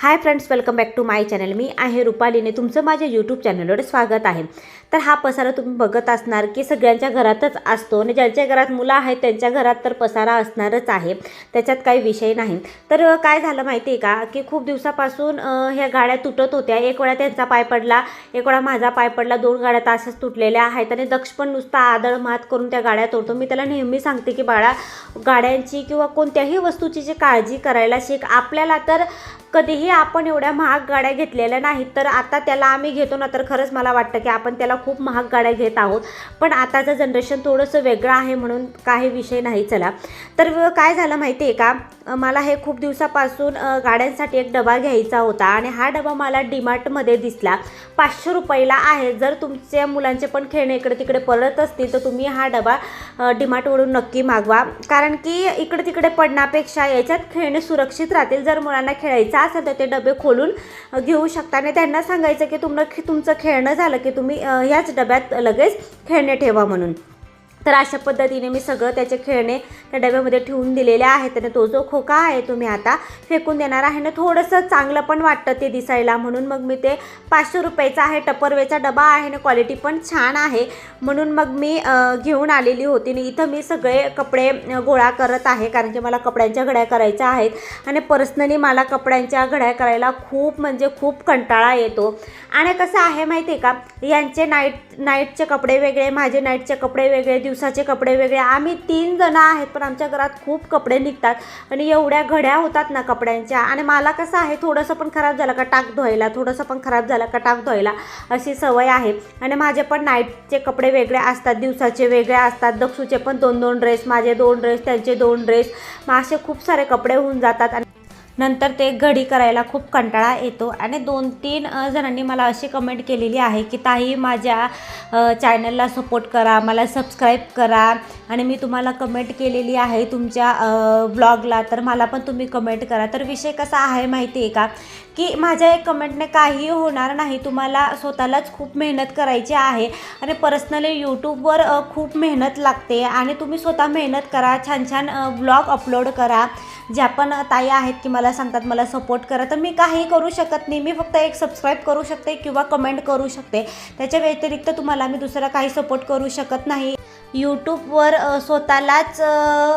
Hi friends welcome back to my channel मी आहे रुपालीने तुमचं माझ्या यूट्यूब चॅनलवर स्वागत आहे. तर हा पसारा तुम्ही बघत असणार की सगळ्यांच्या घरातच असतो आणि ज्यांच्या घरात मुलं आहेत त्यांच्या घरात तर पसारा असणारच आहे. त्याच्यात काही विषय नाही. तर काय झालं माहिती आहे का? की खूप दिवसापासून ह्या गाड्या तुटत होत्या. एक वेळा त्यांचा पाय पडला एक वेळा माझा पाय पडला. दोन गाड्या तासच तुटलेल्या आहेत आणि दक्ष पण नुसता आदळ मात करून त्या गाड्या तोडतो. मी त्याला नेहमी सांगते की बाळा गाड्यांची किंवा कोणत्याही वस्तूची जी काळजी करायला शिक. आपल्याला तर कधीही आपण एवढ्या महाग गाड्या घेतलेल्या नाहीत तर आता त्याला आम्ही घेतो ना तर खरंच मला वाटतं की आपण त्याला खूप महाग गाड्या घेत आहोत. पण आताचं जनरेशन थोडंसं वेगळं आहे म्हणून काही विषय नाही चला. तर काय झालं माहिती आहे का मला हे खूप दिवसापासून गाड्यांसाठी एक डबा घ्यायचा होता आणि हा डबा मला डीमार्टमध्ये दिसला. पाचशे रुपयाला आहे. जर तुमच्या मुलांचे पण खेळणे इकडे तिकडे पडत असतील तर तुम्ही हा डबा अ, डीमार्टवरून नक्की मागवा. कारण की इकडे तिकडे पडण्यापेक्षा याच्यात खेळणे सुरक्षित राहतील जर मुलांना खेळायचं असेल तर ते डबे खोलून घेऊ शकता. आणि त्यांना सांगायचं की तुमनं तुमचं खेळणं झालं की तुम्ही ह्याच डब्यात लगेच खेळणे ठेवा म्हणून. तर अशा पद्धतीने मी सगळं त्याचे खेळणे त्या डब्यामध्ये ठेवून दिलेले आहेत आणि तो जो खोका आहे तो मी आता फेकून देणार आहे. ना थोडंसं चांगलं पण वाटतं ते दिसायला म्हणून मग मी ते पाचशे रुपयाचा आहे टपरवेचा डबा आहे ना क्वालिटी पण छान आहे. म्हणून मग मी घेऊन आलेली होती आणि इथं मी सगळे कपडे गोळा करत आहे कारण की मला कपड्यांच्या घड्या करायच्या आहेत आणि पर्सनली मला कपड्यांच्या घड्या करायला खूप म्हणजे खूप कंटाळा येतो. आणि कसं आहे माहिती आहे का यांचे नाईट नाईटचे कपडे वेगळे माझे नाईटचे कपडे वेगळे दिवसाचे कपडे वेगळे. आम्ही तीन जण आहेत पण आमच्या घरात खूप कपडे निघतात. आणि एवढ्या घड्या होतात ना कपड्यांच्या. आणि मला कसं आहे थोडंसं पण खराब झालं का टाक धुवायला थोडंसं पण खराब झालं का टाक धुवायला अशी सवय आहे. आणि माझे पण नाईटचे कपडे वेगळे असतात दिवसाचे वेगळे असतात. दक्षूचे पण दोन दोन ड्रेस माझे दोन ड्रेस त्यांचे दोन ड्रेस. मग असे खूप सारे कपडे होऊन जातात. आणि नंतर ते घडी करायला खूप कंटाळा येतो. आणि दोन तीन जणांनी मला अशी कमेंट केलेली आहे की ताई माझ्या चॅनलला सपोर्ट करा मला सबस्क्राईब करा. आणि मी तुम्हाला कमेंट केलेली आहे तुमच्या ब्लॉगला तर मला पण तुम्ही कमेंट करा. तर विषय कसा आहे माहिती आहे का? की माझ्या एक कमेंटने काहीही होणार नाही. तुम्हाला स्वतःलाच खूप मेहनत करायची आहे. आणि पर्सनली यूट्यूबवर खूप मेहनत लागते. आणि तुम्ही स्वतः मेहनत करा छान छान ब्लॉग अपलोड करा. ज्या पण ताई आहेत की मला सांगतात मला सपोर्ट करा तर मी काही करू शकत नाही. मी फक्त एक सबस्क्राईब करू शकते किंवा कमेंट करू शकते. त्याच्या व्यतिरिक्त तुम्हाला मी दुसरा काही सपोर्ट करू शकत नाही. यूट्यूबवर स्वतःलाच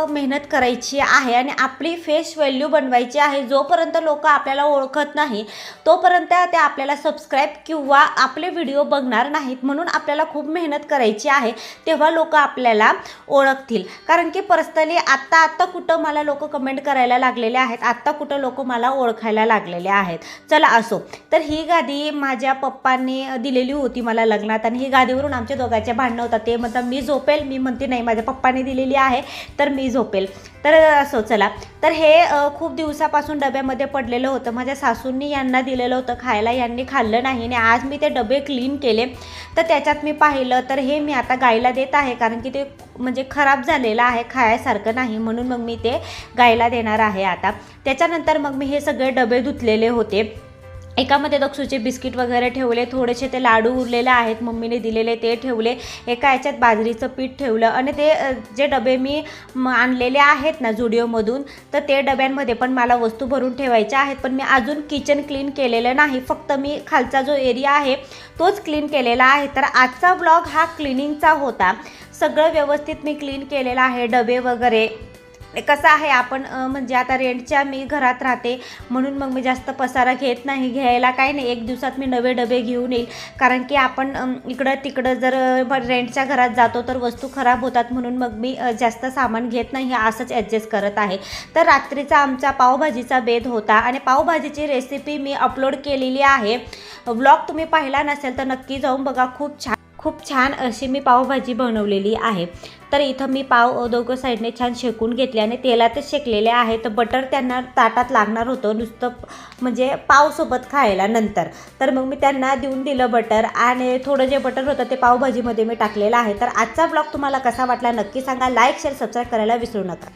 मेहनत करायची आहे आणि आपली फेस व्हॅल्यू बनवायची आहे. जोपर्यंत लोक आपल्याला ओळखत नाही तोपर्यंत ते आपल्याला सबस्क्राईब किंवा आपले व्हिडिओ बघणार नाहीत म्हणून आपल्याला खूप मेहनत करायची आहे तेव्हा लोक आपल्याला ओळखतील. कारण की पर्सनली आत्ता आत्ता कुठं मला लोक कमेंट करायला लागलेले आहेत? आत्ता कुठं लोक मला ओळखायला लागलेले आहेत? चला असो. तर ही गादी माझ्या पप्पांनी दिलेली होती मला लग्नात आणि ही गादीवरून आमच्या दोघांचे भांडणं होतात. ते म्हणतात मी झोपेल मी म्हणते नाही माझ्या पप्पाने दिलेली आहे तर मी झोपेल. तर असो चला. तर हे खूप दिवसापासून डब्यामध्ये पडलेलं होतं. माझ्या सासूंनी यांना दिलेलं होतं खायला. यांनी खाल्लं नाही आणि आज मी ते डबे क्लीन केले. तर त्याच्यात मी पाहिलं तर हे मी आता गायला देत आहे कारण की ते म्हणजे खराब झालेलं आहे खायासारखं नाही म्हणून मग मी ते गायला देणार आहे आता. त्याच्यानंतर मग मी हे सगळे डबे धुतलेले होते. एकामध्ये दक्षूचे बिस्किट वगैरे ठेवले थोडेसे ते लाडू उरलेले आहेत मम्मीने दिलेले ते ठेवले एका याच्यात बाजरीचं पीठ ठेवलं आणि ते जे डबे मी म, आणलेले आहेत ना जुडिओमधून तर ते डब्यांमध्ये पण मला वस्तू भरून ठेवायच्या आहेत पण मी अजून किचन क्लीन केलेलं नाही फक्त मी खालचा जो एरिया आहे तोच क्लीन केलेला आहे. तर आजचा ब्लॉग हा क्लिनिंगचा होता. सगळं व्यवस्थित मी क्लीन केलेलं आहे डबे वगैरे कसं आहे आपण म्हणजे आता रेंटच्या मी घरात राहते म्हणून मग मी जास्त पसारा घेत नाही घ्यायला काही नाही. एक दिवसात मी नवे डबे घेऊन येईल. कारण की आपण इकडं तिकडं जर रेंटच्या घरात जातो तर वस्तू खराब होतात म्हणून मग मी जास्त सामान घेत नाही. असंच ॲडजस्ट करत आहे. तर रात्रीचा आमचा पावभाजीचा बेद होता आणि पावभाजीची रेसिपी मी अपलोड केलेली आहे. व्लॉग तुम्ही पाहिला नसेल तर नक्की जाऊन बघा. खूप छान खूप छान अशी मी पावभाजी बनवलेली आहे. तर इथं मी पाव दोघं साईडने छान शेकून घेतले आणि तेलातच शेकलेले आहे. तर बटर त्यांना ताटात लागणार होतं नुसतं म्हणजे पावसोबत खायला नंतर. तर मग मी त्यांना देऊन दिलं बटर आणि थोडं जे बटर होतं ते पावभाजीमध्ये मी टाकलेलं आहे. तर आजचा ब्लॉग तुम्हाला कसा वाटला नक्की सांगा. लाईक शेअर सबस्क्राईब करायला विसरू नका.